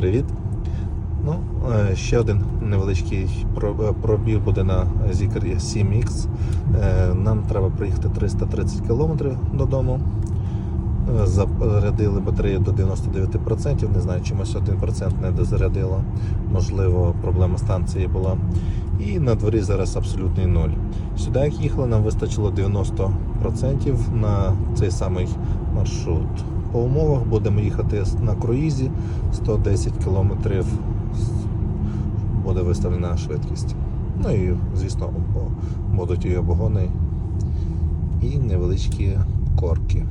Привіт. Ну, е, ще один невеличкий е, пробіг буде на Zikr 7X. Е, Нам треба проїхати 330 км додому. Зарядили батарею до 99%. Не знаю, чомусь 1% не дозарядило. Можливо, проблема станції була. І на дворі зараз абсолютний нуль. Сюди, як їхали, нам вистачило 90% на цей самий маршрут. По умовах будемо їхати на круїзі 110 км буде виставлена швидкість. Ну і, звісно, будуть і обгони, і невеличкі корки,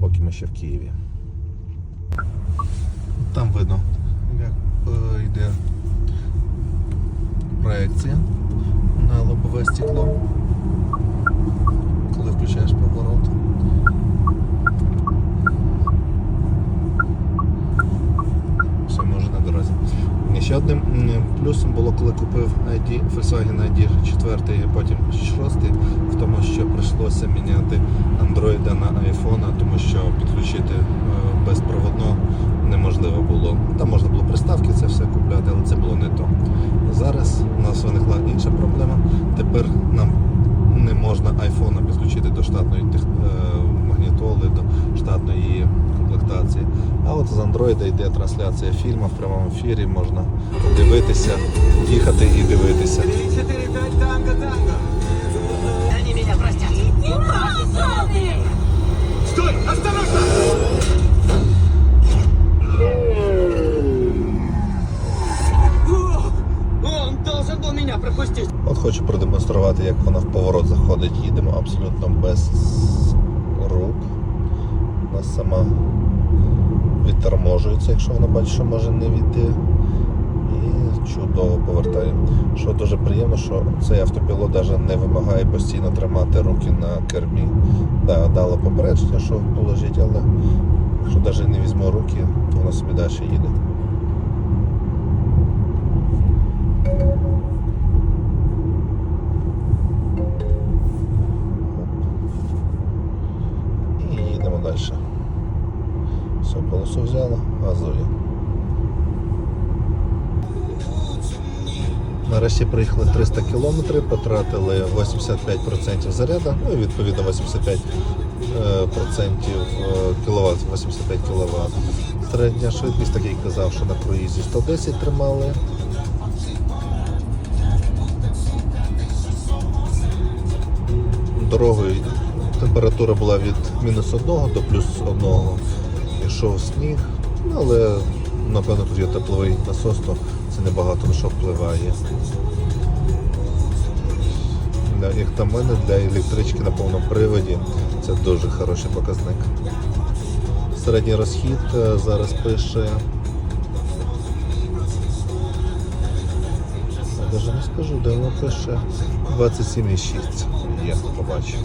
поки ми ще в Києві. Там видно, як е, йде проекція на лобове стекло, коли включаєш поворот. Все може на дорозі. І ще одним плюсом було, коли купив ID, Volkswagen ID 4 і потім 6, в тому, що прийшлося міняти Android на iPhone, тому що підключити е, безпроводно неможливо було. Там можна було приставки це все купляти, але це було не то. Зараз у нас виникла інша проблема. Тепер нам не можна iPhone підключити до штатної тех- е, магнітоли, до штатної комплектації. А от з Android йде трансляція фільму в прямому ефірі, можна дивитися, їхати і дивитися. 4-5 танго танго. Они меня простят. Стой! Осторожно! От хочу продемонструвати, як вона в поворот заходить. Їдемо абсолютно без рук. Вона сама відторможується, якщо вона бачить, що може не війти. І чудово повертає. Що дуже приємно, що цей автопілот навіть не вимагає постійно тримати руки на кермі. Да, дало попередження, що положить, але якщо навіть не візьму руки, то вона собі далі їде. Полосу взяла, газує. Нарешті проїхали 300 км, потратили 85% заряду, ну і відповідно 85% кВт, 85 кВт. Середня швидкість, так як казав, що на круїзі 110 тримали. Дорогою температура була від мінус 1 до плюс 1. Йшов сніг, ну, але напевно тут є тепловий насос, то це небагато на що впливає. Як на мене, для електрички на повному приводі це дуже хороший показник. Середній розхід е, зараз пише. Навіть не скажу, де воно пише 27,6. Я побачив.